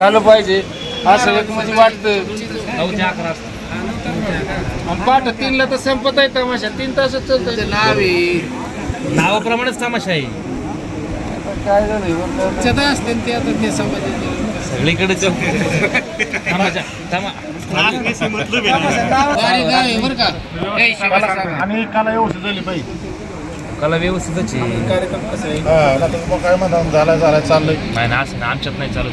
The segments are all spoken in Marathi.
झालं पाहिजे. असं एक म्हणजे वाटतं. पाठ तीनला तर संपत आहे तमाशा. तीन तासच चालतंय. नाव नावाप्रमाणेच तमाशा आहे. काय झालं असते ते आता ते समाजाचे. सगळीकडे तमाशा तमा बरं का ए, शिवाला सांगा. आणि काला व्यवस्थित झाली पाहिजे. कला व्यवस्थितच आहे. कार्यक्रम कसा आहे? हा काय म्हणा झालं झालं चाललंय. नाही ना असं नाही आमच्यात नाही चालू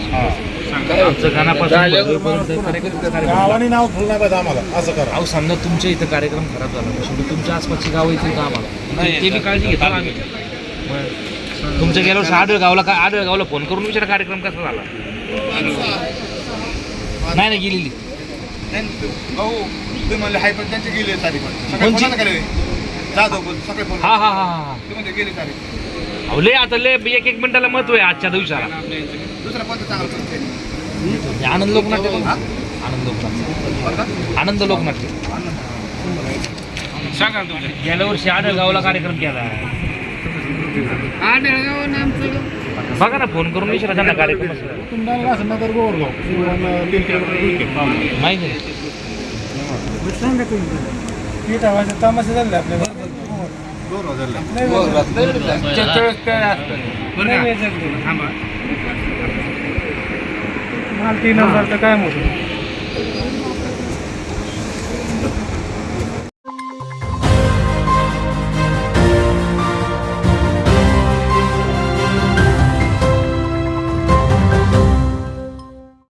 आमचं गाण्यापासून भरपूरपर्यंत कार्यक्रम कार्यक्रम. गावाने नाव ठेवलं नाही पाहिजे आम्हाला असं करा. अहो समजा तुमच्या इथं कार्यक्रम खराब झाला शेवटी तुमच्या आसपासची गावं येतील का आम्हाला? ते बी काळजी घेतो ना आम्ही. मग तुमच्या गेल्या वर्षी आडळगावला का आडळगावला फोन करून विचारा कार्यक्रम कसा झाला. नाही नाही गेलेली. म्हणले पण त्यांची गेली तारीख सकाळी कोणची? कोणाला गेले? जाधव बोल सकाळी फोन हा हा हा हा गेली अहो लय आता लय एक एक मिनिटाला महत्त्व आहे आजच्या दिवसाला. दुसरा चांगलं आनंद लोकनाट्य. आनंद लोकनाट्य. आनंद लोकनाट्य. सांगा ना. गेल्या वर्षी आडळगावला कार्यक्रम केला. बघा. ना फोन करून विचारा त्यांना कार्यक्रम. असेल. आहे. आहे. तमाशा झाले आपल्या? थांबा. तीन हजार काय मोठं